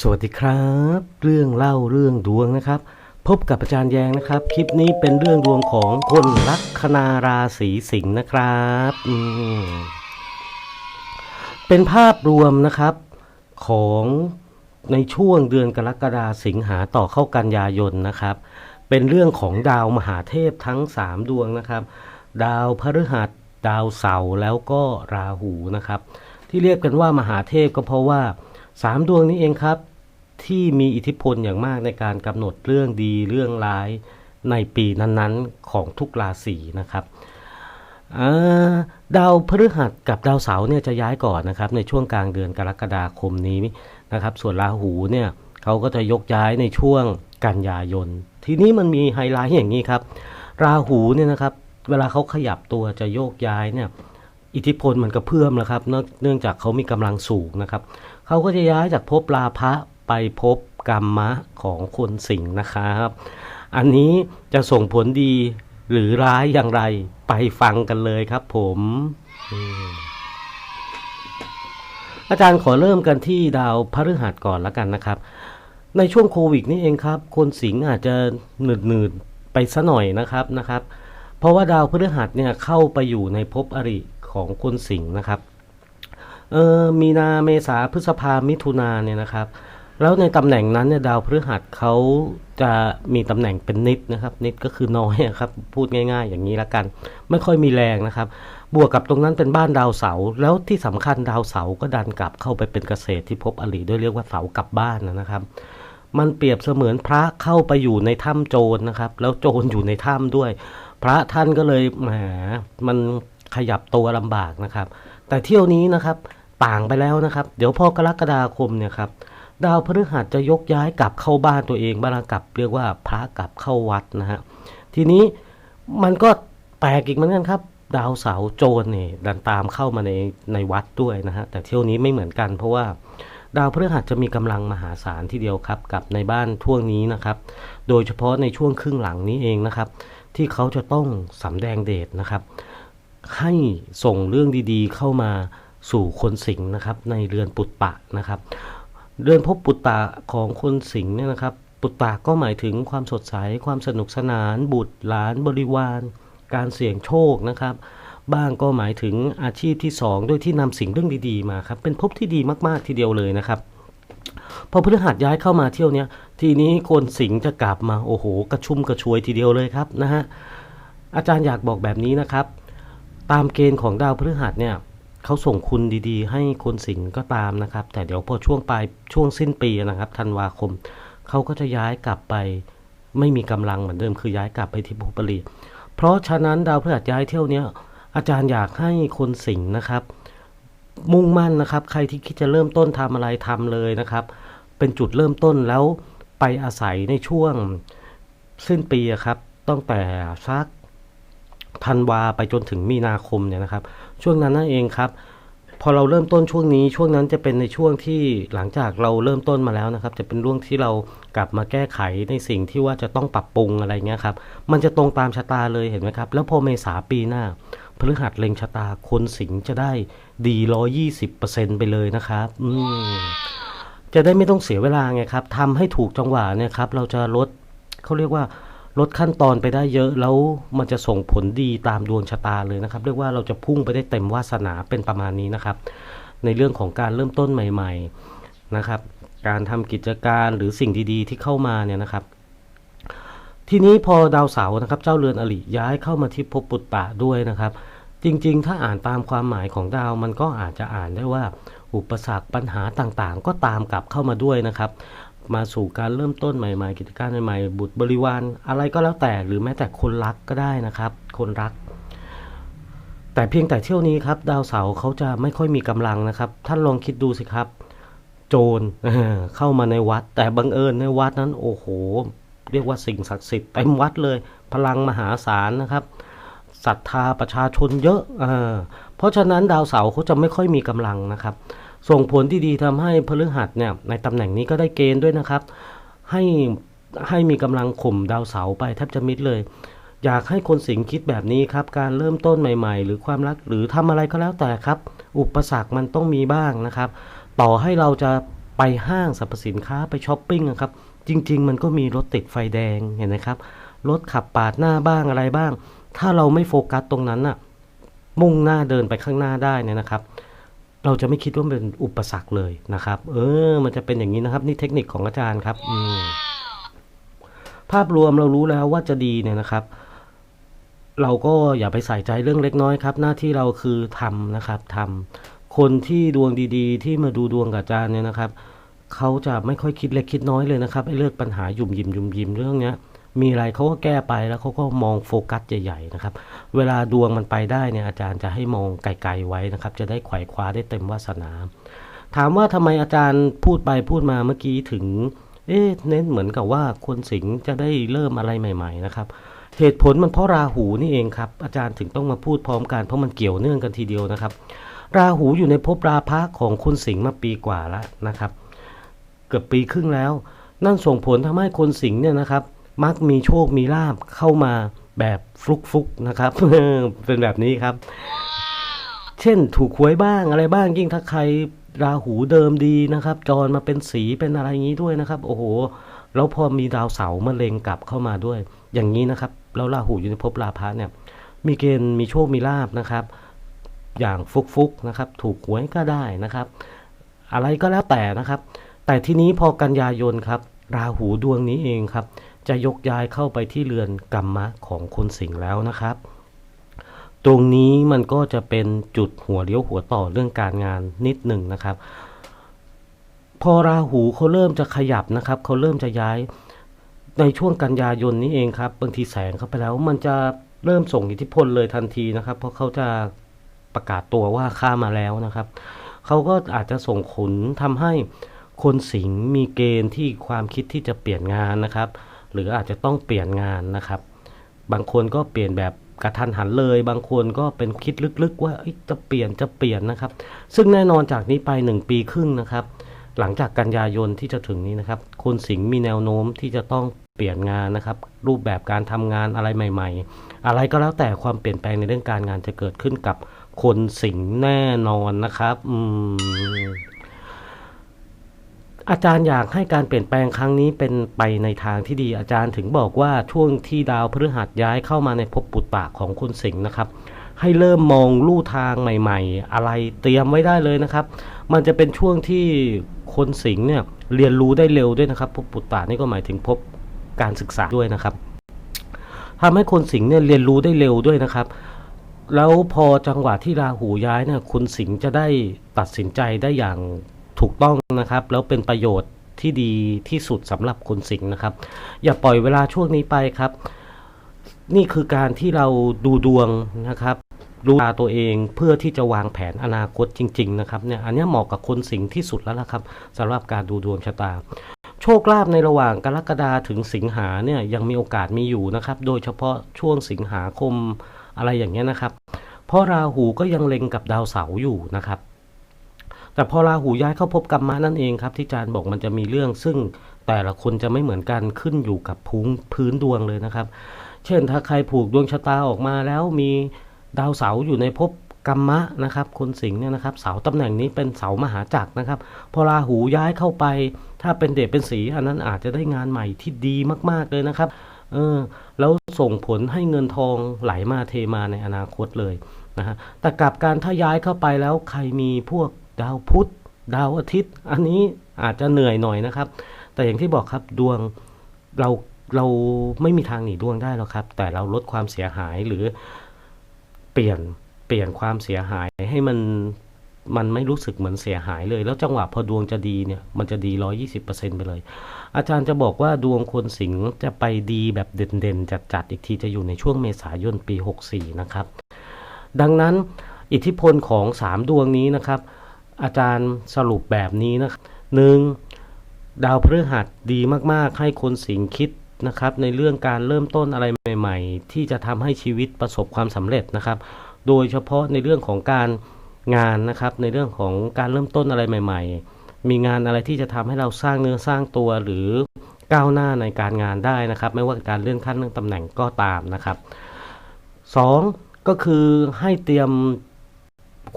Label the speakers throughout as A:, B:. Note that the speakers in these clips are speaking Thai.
A: สวัสดีครับ เรื่องเล่าเรื่องดวงนะครับ พบกับอาจารย์แยงนะครับ คลิปนี้เป็นเรื่องดวงของคนลัคนาราศีสิงห์นะครับเป็นภาพรวมนะครับของในช่วงเดือนกรกฎาสิงหาต่อเข้ากันยายนนะครับ เป็นเรื่องของดาวมหาเทพทั้ง 3 ดวงนะครับ ดาวพฤหัสดาวเสาร์แล้วก็ราหูนะครับ ที่เรียกกันว่ามหาเทพก็เพราะว่า 3ดวงนี้เองครับ ที่มีอิทธิพลอย่างมากในการกำหนดเรื่องดีเรื่องร้ายในปีนั้นๆของทุกราศีนะครับาดาวพฤหัสกับดาวเสาร์เนี่ยจะย้ายก่อนนะครับ ในช่วงกลางเดือนกรกฎาคมนี้นะครับ ส่วนราหูเนี่ยเขาก็จะยกย้ายในช่วงกันยายน ทีนี้มันมีไฮไลท์อย่างนี้ครับ ราหูเนี่ยนะครับ เวลาเขาขยับตัวจะโยกย้ายเนี่ย อิทธิพลมันกระเพื่อมแล้วครับเนื่องเนื่องจากเขามีกำลังสูงนะครับ เขาก็จะย้ายจากภพลาภะไปภพกรรมะของคนสิงห์นะครับ อันนี้จะส่งผลดีหรือร้ายอย่างไรไปฟังกันเลยครับผมอาจารย์ขอเริ่มกันที่ดาวพฤหัสก่อนแล้วกันนะครับ ในช่วงโควิดนี่เองครับ คนสิงห์อาจจะหนืดหนืดๆไปซะหน่อยนะครับนะครับ เพราะว่าดาวพฤหัสเนี่ยเข้าไปอยู่ในภพอริของคนสิงห์นะครับ ออมีนาเมษาพฤษภามิถุนาเนี่ยนะครับ แล้วในตำแหน่งนั้นเนี่ยดาวพฤหัสเขาจะมีตำแหน่งเป็นนิดนะครับ นิดก็คือน้อยครับ พูดง่าย ๆ อย่างนี้ละกัน ไม่ค่อยมีแรงนะครับ บวกกับตรงนั้นเป็นบ้านดาวเสาร์แล้วที่สำคัญดาวเสาร์ก็ดันกลับเข้าไปเป็นเกษตรที่พบอริด้วยเรียกว่าเสากลับบ้านนะครับ มันเปรียบเสมือนพระเข้าไปอยู่ในถ้ำโจรนะครับ แล้วโจรอยู่ในถ้ำด้วย พระท่านก็เลยแหมมันขยับตัวลำบากนะครับ แต่เที่ยวนี้นะครับ ต่างไปแล้วนะครับ เดี๋ยวพอกรกฎาคมเนี่ยครับดาวพฤหัสจะยกย้ายกลับเข้าบ้านตัวเองบ้านกลับ เรียกว่าพระกลับเข้าวัดนะฮะทีนี้มันก็แปลกอีกเหมือนกันครับ ดาวเสาโจรเนี่ยดันตามเข้ามาในในวัดด้วยนะฮะแต่เที่ยวนี้ไม่เหมือนกันเพราะว่าดาวพฤหัสจะมีกำลังมหาศาลทีเดียวครับกับในบ้านช่วงนี้นะครับ โดยเฉพาะในช่วงครึ่งหลังนี้เองนะครับ ที่เขาจะต้องสำแดงเดชนะครับ ให้ส่งเรื่องดีๆเข้ามา สู่คนสิงห์นะครับในเรือนปุตตะนะครับ เรือนพบปุตตะของคนสิงห์เนี่ยนะครับ ปุตตะก็หมายถึงความสดใสความสนุกสนาน บุตรหลานบริวาร การเสี่ยงโชคนะครับ บ้างก็หมายถึงอาชีพที่สองด้วยที่นำสิ่งเรื่องดีๆมาครับเป็นภพที่ดีมากๆทีเดียวเลยนะครับพอพฤหัสย้ายเข้ามาเที่ยวเนี้ยทีนี้คนสิงห์จะกลับมาโอ้โห กระชุ่มกระชวยทีเดียวเลยครับนะฮะอาจารย์อยากบอกแบบนี้นะครับ ตามเกณฑ์ของดาวพฤหัสเนี่ย เขาส่งคุณดีๆ ให้คนสิงห์ก็ตามนะครับ แต่เดี๋ยวพอช่วงปลายช่วงสิ้นปีนะครับธันวาคมเขาก็จะย้ายกลับไป ไม่มีกำลังเหมือนเดิมคือย้ายกลับไปที่ภูปรีเพราะฉะนั้นดาวพฤหัสย้ายเที่ยวเนี้ยอาจารย์อยากให้คนสิงห์นะครับ มุ่งมั่นนะครับ ใครที่คิดจะเริ่มต้นทำอะไรทำเลยนะครับ เป็นจุดเริ่มต้นแล้วไปอาศัยในช่วงสิ้นปีครับตั้งแต่สัก ธันวาไปจนถึงมีนาคมเนี่ยนะครับ ช่วงนั้นนั่นเองครับ พอเราเริ่มต้นช่วงนี้ช่วงนั้นจะเป็นในช่วงที่หลังจากเราเริ่มต้นมาแล้วนะครับ จะเป็นเรื่องที่เรากลับมาแก้ไขในสิ่งที่ว่าจะต้องปรับปรุงอะไรเงี้ยครับมันจะตรงตามชะตาเลยเห็นไหมครับ แล้วพอเมษาปีหน้าพฤหัสเล็งชะตาคนสิงจะได้ดีร้อยี่สิบเปอร์เซ็นไปเลยนะครับ อืมจะได้ไม่ต้องเสียเวลาไงครับทำให้ถูกจังหวะเนี่ยครับ เราจะลดเขาเรียกว่า ลดขั้นตอนไปได้เยอะแล้วมันจะส่งผลดีตามดวงชะตาเลยนะครับ เรียกว่าเราจะพุ่งไปได้เต็มวาสนาเป็นประมาณนี้นะครับ ในเรื่องของการเริ่มต้นใหม่ ๆนะครับ การทำกิจการหรือสิ่งดีๆ ที่เข้ามาเนี่ยนะครับ ทีนี้พอดาวเสาร์นะครับ เจ้าเรือนอริย้ายเข้ามาที่ภพปุตตะด้วยนะครับ จริงๆ ถ้าอ่านตามความหมายของดาวมันก็อาจจะอ่านได้ว่า อุปสรรคปัญหาต่างๆ ก็ตามกลับเข้ามาด้วยนะครับ มาสู่การเริ่มต้นใหม่ ๆ กิจการใหม่ๆบุตรบริวารอะไรก็แล้วแต่หรือแม้แต่คนรักก็ได้นะครับ คนรัก แต่เพียงแต่เที่ยวนี้ครับ ดาวเสาร์เขาจะไม่ค่อยมีกำลังนะครับ ท่านลองคิดดูสิครับ โจรเข้ามาในวัด แต่บังเอิญในวัดนั้น โอ้โห เรียกว่าสิ่งศักดิ์สิทธิ์เต็มวัดเลย พลังมหาศาลนะครับศรัทธาประชาชนเยอะเออเพราะฉะนั้นดาวเสาร์เขาจะไม่ค่อยมีกำลังนะครับ ส่งผลที่ดีทำให้พฤหัสเนี่ยในตำแหน่งนี้ก็ได้เกณฑ์ด้วยนะครับ ให้ให้มีกำลังข่มดาวเสาไปแทบจะมิดเลย อยากให้คนสิงคิดแบบนี้ครับ การเริ่มต้นใหม่ ๆ หรือความรักหรือทำอะไรก็แล้วแต่ครับ อุปสรรคมันต้องมีบ้างนะครับ ต่อให้เราจะไปห้างสรรพสินค้าไปช้อปปิ้งอะครับ จริง ๆ มันก็มีรถติดไฟแดงเห็นไหมครับรถขับปาดหน้าบ้างอะไรบ้าง ถ้าเราไม่โฟกัสตรงนั้นน่ะมุ่งหน้าเดินไปข้างหน้าได้เนี่ยนะครับ เราจะไม่คิดว่าเป็นอุปสรรคเลยนะครับ เออ มันจะเป็นอย่างนี้นะครับ นี่เทคนิคของอาจารย์ครับอืมภาพรวมเรารู้แล้วว่าจะดีเนี่ยนะครับ เราก็อย่าไปใส่ใจเรื่องเล็กน้อยครับ หน้าที่เราคือทำนะครับทำคนที่ดวงดีๆ ที่มาดูดวงกับอาจารย์เนี่ยนะครับเขาจะไม่ค่อยคิดเล็กคิดน้อยเลยนะครับไอ้เรื่องปัญหาหยุ่มยิมยุ่มยิมเรื่องเนี้ย มีอะไรเขาก็แก้ไปแล้วเขาก็มองโฟกัสใหญ่ๆนะครับ เวลาดวงมันไปได้เนี่ยอาจารย์จะให้มองไกลๆไว้นะครับ จะได้ไขว่คว้าได้เต็มวาสนา ถามว่าทำไมอาจารย์พูดไปพูดมาเมื่อกี้ถึง เอ๊ะเน้นเหมือนกับว่าคนสิงห์จะได้เริ่มอะไรใหม่ ๆ นะครับเหตุผลมันเพราะราหูนี่เองครับ อาจารย์ถึงต้องมาพูดพร้อมกันเพราะมันเกี่ยวเนื่องกันทีเดียวนะครับ ราหูอยู่ในภพราพะของคุณสิงห์มาปีกว่าแล้วนะครับ เกือบปีครึ่งแล้ว นั่นส่งผลทำให้คนสิงห์เนี่ยนะครับ มักมีโชคมีลาบเข้ามาแบบฟลุกๆนะครับ เป็นแบบนี้ครับ เช่นถูกหวยบ้างอะไรบ้างยิ่งถ้าใครราหูเดิมดีนะครับ จรมาเป็นสีเป็นอะไรอย่างนี้ด้วยนะครับ โอ้โห แล้วพอมีดาวเสาร์มาเล็งกลับเข้ามาด้วย อย่างนี้นะครับ แล้วราหูอยู่ในภพราพะเนี่ย มีเกณฑ์มีโชคมีลาบนะครับ อย่างฟุกๆนะครับ ถูกหวยก็ได้นะครับ อะไรก็แล้วแต่นะครับ แต่ทีนี้พอกันยายนครับ ราหูดวงนี้เองครับ จะยกย้ายเข้าไปที่เรือนกรรมะของคนสิงห์แล้วนะครับ ตรงนี้มันก็จะเป็นจุดหัวเลี้ยวหัวต่อเรื่องการงานนิดหนึ่งนะครับ พอราหูเขาเริ่มจะขยับนะครับเขาเริ่มจะย้ายในช่วงกันยายนนี้เองครับ บางทีแสงเข้าไปแล้ว มันจะเริ่มส่งอิทธิพลเลยทันทีนะครับ เพราะเขาจะประกาศตัวว่าข้ามาแล้วนะครับเขาก็อาจจะส่งผลทำให้คนสิงห์มีเกณฑ์ที่ความคิดที่จะเปลี่ยนงานนะครับ หรืออาจจะต้องเปลี่ยนงานนะครับ บางคนก็เปลี่ยนแบบกระทันหันเลย บางคนก็เป็นคิดลึกๆ ว่าจะเปลี่ยนจะเปลี่ยนนะครับ ซึ่งแน่นอนจากนี้ไปหนึ่งปีครึ่งนะครับ หลังจากกันยายนที่จะถึงนี้นะครับ คนสิงห์มีแนวโน้มที่จะต้องเปลี่ยนงานนะครับ รูปแบบการทำงานอะไรใหม่ ๆ อะไรก็แล้วแต่ความเปลี่ยนแปลงในเรื่องการงานจะเกิดขึ้นกับคนสิงห์แน่นอนนะครับ อืม อาจารย์อยากให้การเปลี่ยนแปลงครั้งนี้เป็นไปในทางที่ดีอาจารย์ถึงบอกว่าช่วงที่ดาวพฤหัสย้ายเข้ามาในภพปุตตะของคุณสิงห์นะครับให้เริ่มมองลู่ทางใหม่ ๆ อะไรเตรียมไว้ได้เลยนะครับ มันจะเป็นช่วงที่คนสิงห์เนี่ยเรียนรู้ได้เร็วด้วยนะครับภพปุตตะนี่ก็หมายถึงภพการศึกษาด้วยนะครับทำให้คนสิงห์เนี่ยเรียนรู้ได้เร็วด้วยนะครับ แล้วพอจังหวะที่ราหูย้ายเนี่ยคุณสิงห์จะได้ตัดสินใจได้อย่าง ถูกต้องนะครับ แล้วเป็นประโยชน์ที่ดีที่สุดสำหรับคนสิงห์นะครับ อย่าปล่อยเวลาช่วงนี้ไปครับ นี่คือการที่เราดูดวงนะครับรู้ตาตัวเองเพื่อที่จะวางแผนอนาคตจริง ๆ นะครับเนี่ยอันนี้เหมาะกับคนสิงห์ที่สุดแล้วละครับสำหรับการดูดวงชะตา โชคลาภในระหว่างกรกฎาถึงสิงหาเนี่ยยังมีโอกาสมีอยู่นะครับ โดยเฉพาะช่วงสิงหาคมอะไรอย่างเงี้ยนะครับ เพราะราหูก็ยังเล็งกับดาวเสาร์อยู่นะครับ แต่พอราหูย้ายเข้าพบกรรมะนั่นเองครับ ที่อาจารย์บอกมันจะมีเรื่อง ซึ่งแต่ละคนจะไม่เหมือนกันขึ้นอยู่กับพื้นพื้นดวงเลยนะครับ เช่นถ้าใครผูกดวงชะตาออกมาแล้วมีดาวเสาอยู่ในภพกรรมะนะครับคนสิงห์เนี่ยนะครับเสาตำแหน่งนี้เป็นเสามหาจักรนะครับ พอราหูย้ายเข้าไป ถ้าเป็นเดชเป็นสีอันนั้นอาจจะได้งานใหม่ที่ดีมากๆเลยนะครับเออแล้วส่งผลให้เงินทองไหลมาเทมาในอนาคตเลยนะฮะแต่กลับการถ้าย้ายเข้าไปแล้วใครมีพวก ดาวพุธดาวอาทิตย์ อันนี้อาจจะเหนื่อยหน่อยนะครับ แต่อย่างที่บอกครับดวงเราเราไม่มีทางหนีดวงได้หรอกครับ แต่เราลดความเสียหายหรือเปลี่ยนเปลี่ยนความเสียหายให้มันมันไม่รู้สึกเหมือนเสียหายเลย แล้วจังหวะพอดวงจะดีเนี่ย มันจะดี120%ไปเลย อาจารย์จะบอกว่าดวงคนสิงห์จะไปดีแบบเด่นๆ จัดๆ อีกทีจะอยู่ในช่วงเมษายนปี64นะครับ ดังนั้นอิทธิพลของ3ดวงนี้นะครับ อาจารย์สรุปแบบนี้นะครับหนึ่งดาวพฤหัสดีมากๆ ให้คนสิงคิดนะครับ ในเรื่องการเริ่มต้นอะไรใหม่ ๆ ที่จะทำให้ชีวิตประสบความสำเร็จนะครับ โดยเฉพาะในเรื่องของการงานนะครับ ในเรื่องของการเริ่มต้นอะไรใหม่ ๆ มีงานอะไรที่จะทำให้เราสร้างเนื้อสร้างตัวหรือก้าวหน้าในการงานได้นะครับ ไม่ว่าการเลื่อนขั้นเลื่อนตำแหน่งก็ตามนะครับสองก็คือให้เตรียม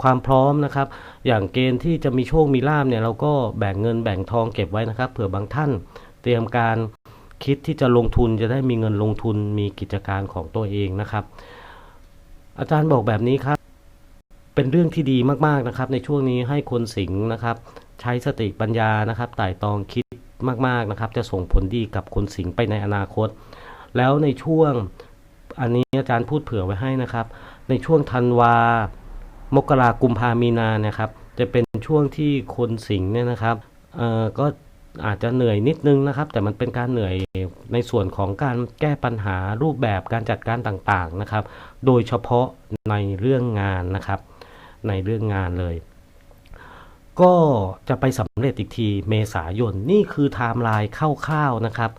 A: ความพร้อมนะครับ อย่างเกณฑ์ที่จะมีโชคมีลาบเนี่ยเราก็แบ่งเงินแบ่งทองเก็บไว้นะครับเผื่อบางท่านเตรียมการคิดที่จะลงทุนจะได้มีเงินลงทุนมีกิจการของตัวเองนะครับ อาจารย์บอกแบบนี้ครับ เป็นเรื่องที่ดีมากๆนะครับ ในช่วงนี้ให้คนสิงห์นะครับ ใช้สติปัญญานะครับไต่ตองคิดมากๆนะครับ จะส่งผลดีกับคนสิงห์ไปในอนาคต แล้วในช่วงอันนี้อาจารย์พูดเผื่อไว้ให้นะครับ ในช่วงธันวา มกรากุมภามีนาเนี่ยครับ จะเป็นช่วงที่คนสิงเนี่ยนะครับเอ่อก็อาจจะเหนื่อยนิดนึงนะครับ แต่มันเป็นการเหนื่อยในส่วนของการแก้ปัญหารูปแบบการจัดการต่างๆนะครับ โดยเฉพาะในเรื่องงานนะครับ ในเรื่องงานเลย ก็จะไปสำเร็จอีกทีเมษายนนี่คือไทม์ไลน์คร่าวๆนะครับ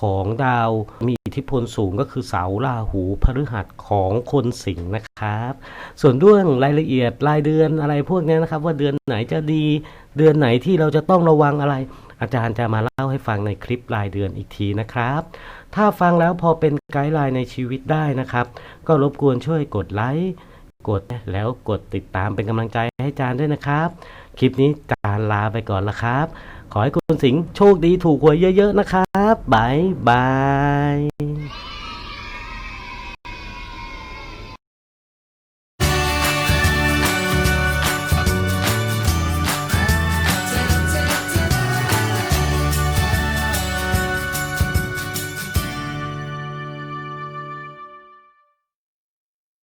A: ของดาวมีอิทธิพลสูงก็คือเสาราหูพฤหัสของคนสิงห์นะครับ ส่วนเรื่องรายละเอียดรายเดือนอะไรพวกนี้นะครับ ว่าเดือนไหนจะดีเดือนไหนที่เราจะต้องระวังอะไร อาจารย์จะมาเล่าให้ฟังในคลิปรายเดือนอีกทีนะครับ ถ้าฟังแล้วพอเป็นไกด์ไลน์ในชีวิตได้นะครับ ก็รบกวนช่วยกดไลค์กดแล้วกดติดตามเป็นกำลังใจให้อาจารย์ด้วยนะครับ คลิปนี้อาจารย์ลาไปก่อนละครับ ขอให้คุณสิงห์โชคดีถูกหวยเยอะ ๆ นะครับบายบาย